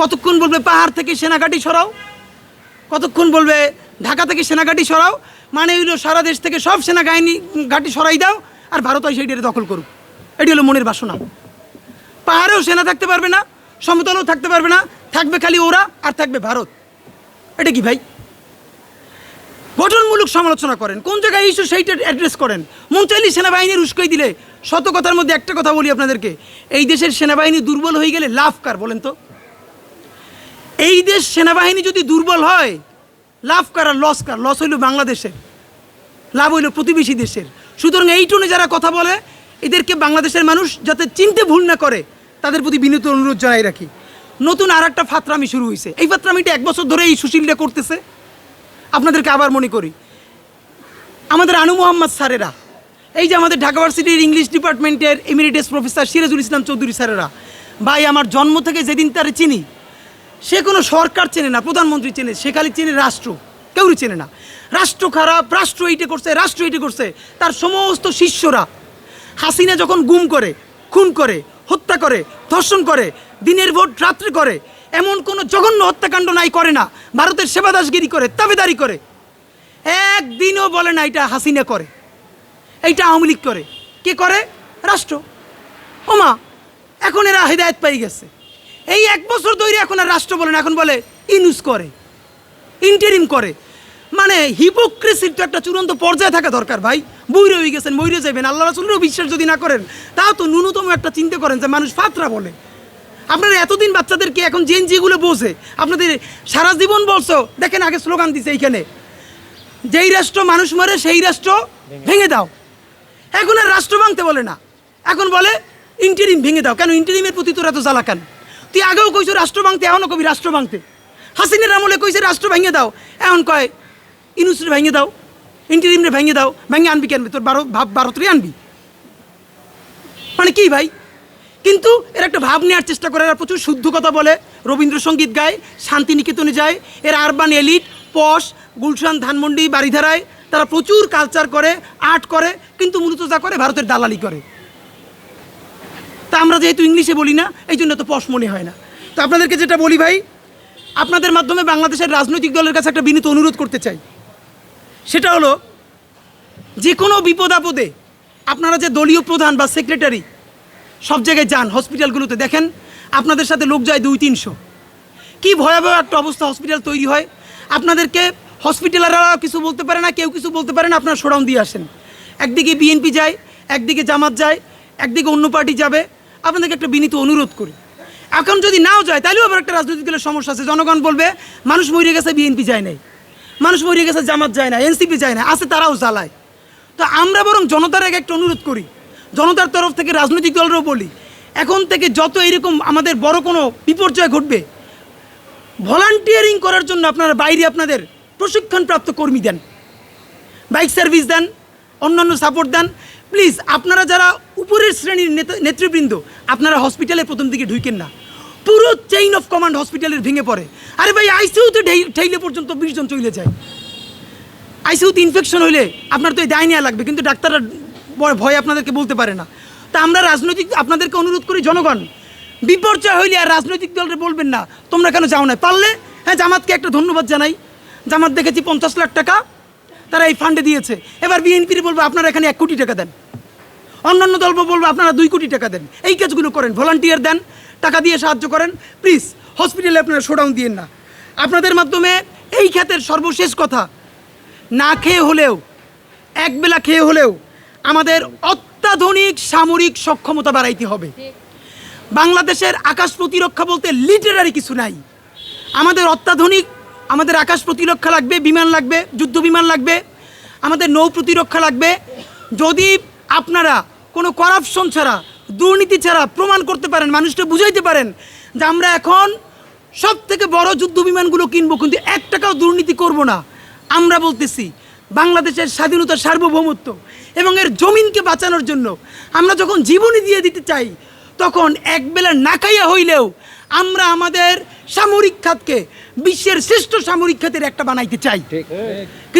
কতক্ষণ বলবে পাহাড় থেকে সেনাঘাটি সরাও? কতক্ষণ বলবে ঢাকা থেকে সেনাঘাটি সরাও? মানে হইল সারা দেশ থেকে সব সেনা বাহিনী ঘাটি সরাই দাও আর ভারত সেইটারে দখল করুক। এটি হলো মনের বাসনা। পাহাড়েও সেনা থাকতে পারবে না, সমতলেও থাকতে পারবে না, থাকবে খালি ওরা আর থাকবে ভারত। এটা কি ভাই? গঠনমূলক সমালোচনা করেন। কোন জায়গায় ইস্যু সেইটা অ্যাড্রেস করেন? মন চাইলে সেনাবাহিনীর উস্কই দিলে, শত কথার মধ্যে একটা কথা বলি আপনাদেরকে। এই দেশের সেনাবাহিনী দুর্বল হয়ে গেলে লাভ কার বলেন তো? এই দেশ সেনাবাহিনী যদি দুর্বল হয়, লাভ কার আর লস কার লস হইল বাংলাদেশের, লাভ হইল প্রতিবেশী দেশের। সুতরাং এই টোনে যারা কথা বলে, এদেরকে বাংলাদেশের মানুষ যাতে চিনতে ভুল না করে, তাদের প্রতি বিনীত অনুরোধ জানাই রাখি। নতুন আর একটা ফাতরামি শুরু হয়েছে এই ফাতরামিটা এক বছর ধরে এই সুশীলটা করতেছে। আপনাদেরকে আবার মনে করি। আমাদের আনু মোহাম্মদ স্যারেরা, এই যে আমাদের ঢাকা ভার্সিটির ইংলিশ ডিপার্টমেন্টের এমিরিটাস প্রফেসর সিরাজুল ইসলাম চৌধুরী স্যারেরা, ভাই, আমার জন্ম থেকে যেদিন তারা চিনি সে কোনো সরকার চেনে না, প্রধানমন্ত্রী চেনে, সে খালি চেনে রাষ্ট্র। কেউই চেনে না। রাষ্ট্র খারাপ, রাষ্ট্র এইটে করছে, রাষ্ট্র এইটে করছে। তার সমস্ত শিষ্যরা হাসিনা যখন গুম করে, খুন করে, হত্যা করে, ধর্ষণ করে, দিনের ভোট, রাত্রে করে, এমন কোনো জঘন্য হত্যাকাণ্ড নাই, করে না। ভারতের সেবাদাসগিরি করে, তাবেদারি করে। একদিনও বলে না এটা হাসিনা করে। এইটা আওয়ামী করে। কে করে? রাষ্ট্র। ওমা, এখন এরা হেদায়ত পাই গেছে। এই এক বছর ধরে এখন আর রাষ্ট্র বলে না, এখন বলে ইনুস করে ইন্টারিম করে। মানে হিপোক্রেসির তো একটা চূড়ান্ত পর্যায়ে থাকা দরকার ভাই। বইরে হয়ে গেছেন বইরে যাবেন আল্লাহ রাসুলেরও বিশ্বাস যদি না করেন, তাও তো ন্যূনতম একটা চিন্তা করেন যে মানুষ ফাতরা বলে। আপনারা এতদিন বাচ্চাদেরকে এখন জেন জিগুলো বোঝে, আপনাদের সারা জীবন বলছো, দেখেন আগে স্লোগান দিছে এইখানে, যেই রাষ্ট্র মানুষ মরে, সেই রাষ্ট্র ভেঙে দাও। এখন আর রাষ্ট্র ভাঙতে বলে না, এখন বলে ইন্টারিম ভেঙে দাও। কেন ইন্টারিমের প্রতি তোরা তো জ্বালা কেন? তুই আগেও কইছো রাষ্ট্র ভাঙতে এখনও কবি রাষ্ট্র ভাঙতে হাসিনের আমলে কইছে রাষ্ট্র ভেঙে দাও। এখন কয় ইনুসরে ভেঙে দাও ইন্টারিমরে ভেঙে দাও, ভেঙে আনবি কেন তোর বারো ভাব ভারতরে আনবি। মানে কি ভাই? কিন্তু এর একটা ভাব নেওয়ার চেষ্টা করে এরা প্রচুর শুদ্ধ কথা বলে। রবীন্দ্রসঙ্গীত গায়, শান্তিনিকেতনে যায় এর urban elite, posh, Gulshan Dhanmondi বাড়িধারায় তারা প্রচুর কালচার করে আর্ট করে, কিন্তু মূলত যা করে, ভারতের দালালি করে। আমরা যেহেতু ইংলিশে বলি না, এই জন্য তো পশ মনে হয় না। তো আপনাদেরকে যেটা বলি ভাই, আপনাদের মাধ্যমে বাংলাদেশের রাজনৈতিক দলের কাছে একটা বিনীত অনুরোধ করতে চাই। সেটা হলো, যে কোনো বিপদ আপদে আপনারা যে দলীয় প্রধান বা সেক্রেটারি সব জায়গায় যান, হসপিটালগুলোতে দেখেন, আপনাদের সাথে লোক যায় দুই, তিনশো। কি ভয়াবহ একটা অবস্থা হসপিটাল তৈরি হয়। আপনাদেরকে হসপিটালাররা কিছু বলতে পারে না, কেউ কিছু বলতে পারে না, আপনারা শোডাউন দিয়ে আসেন। একদিকে বিএনপি যায়, একদিকে জামাত যায়, একদিকে অন্য পার্টি যাবে আপনাদেরকে একটা বিনীত অনুরোধ করি। এখন যদি নাও যায়, তাহলেও আবার একটা রাজনৈতিক দলের সমস্যা আছে। জনগণ বলবে, মানুষ মরে গেছে, বিএনপি যায় নাই। মানুষ মরে গেছে, জামাত যায় না এনসিপি যায় না আছে তারাও জ্বালায়। তো আমরা বরং জনতার আগে একটা অনুরোধ করি। জনতার তরফ থেকে রাজনৈতিক দলেরও বলি, এখন থেকে যত এরকম আমাদের বড় কোনো বিপর্যয় ঘটবে, ভলান্টিয়ারিং করার জন্য আপনারা বাইরে আপনাদের প্রশিক্ষণপ্রাপ্ত কর্মী দেন। বাইক সার্ভিস দেন অন্যান্য সাপোর্ট দেন। প্লিজ আপনারা যারা উপরের শ্রেণির নেতা- নেতৃবৃন্দ, আপনারা হসপিটালে প্রথম দিকে ঢুকেন না। পুরো চেইন অফ কমান্ড হসপিটালের ভেঙে পড়ে। আরে ভাই আইসিউতে ঠেইলে পর্যন্ত বিশ জন চলে যায়। আইসিউতে ইনফেকশন হইলে আপনার তো এই দায় নেওয়া লাগবে, কিন্তু ডাক্তাররা ভয় আপনাদেরকে বলতে পারে না। তা আমরা রাজনৈতিক আপনাদেরকে অনুরোধ করি, জনগণ, বিপর্যয় হইলে আর রাজনৈতিক দলরে বলবেন না। তোমরা কেন যাও না পারলে হ্যাঁ জামাতকে একটা ধন্যবাদ জানাই। জামাত দেখেছি পঞ্চাশ লাখ টাকা। তারা এই ফান্ডে দিয়েছে। এবার বিএনপির বলব, আপনারা এখানে এক কোটি টাকা দেন। অন্যান্য দল বলব, আপনারা দুই কোটি টাকা দেন। এই কাজগুলো করেন, ভলান্টিয়ার দেন, টাকা দিয়ে সাহায্য করেন। প্লিজ, হসপিটালে আপনারা শোডাউন দিয়েন না। আপনাদের মাধ্যমে এই খাতের সর্বশেষ কথা, না খেয়ে হলেও একবেলা খেয়ে হলেও আমাদের অত্যাধুনিক সামরিক সক্ষমতা বাড়াইতে হবে। বাংলাদেশের আকাশ প্রতিরক্ষা বলতে লিটারারি কিছু নাই। আমাদের অত্যাধুনিক আমাদের আকাশ প্রতিরক্ষা লাগবে, বিমান লাগবে, যুদ্ধ বিমান লাগবে, আমাদের নৌ প্রতিরক্ষা লাগবে। যদি আপনারা কোনো করাপশন ছাড়া, দুর্নীতি ছাড়া প্রমাণ করতে পারেন, মানুষকে বুঝাইতে পারেন যে আমরা এখন সব থেকে বড় যুদ্ধ বিমানগুলো কিনবো, কিন্তু এক টাকাও দুর্নীতি করব না। আমরা বলতেছি, বাংলাদেশের স্বাধীনতা সার্বভৌমত্ব এবং এর জমিনকে বাঁচানোর জন্য আমরা যখন জীবনী দিয়ে দিতে চাই তখন একবেলা না খাইয়া হইলেও আমরা আমাদের সামরিক খাতকে বিশ্বের শ্রেষ্ঠ সামরিক খাতের একটা বানাইতে চাই। কিন্তু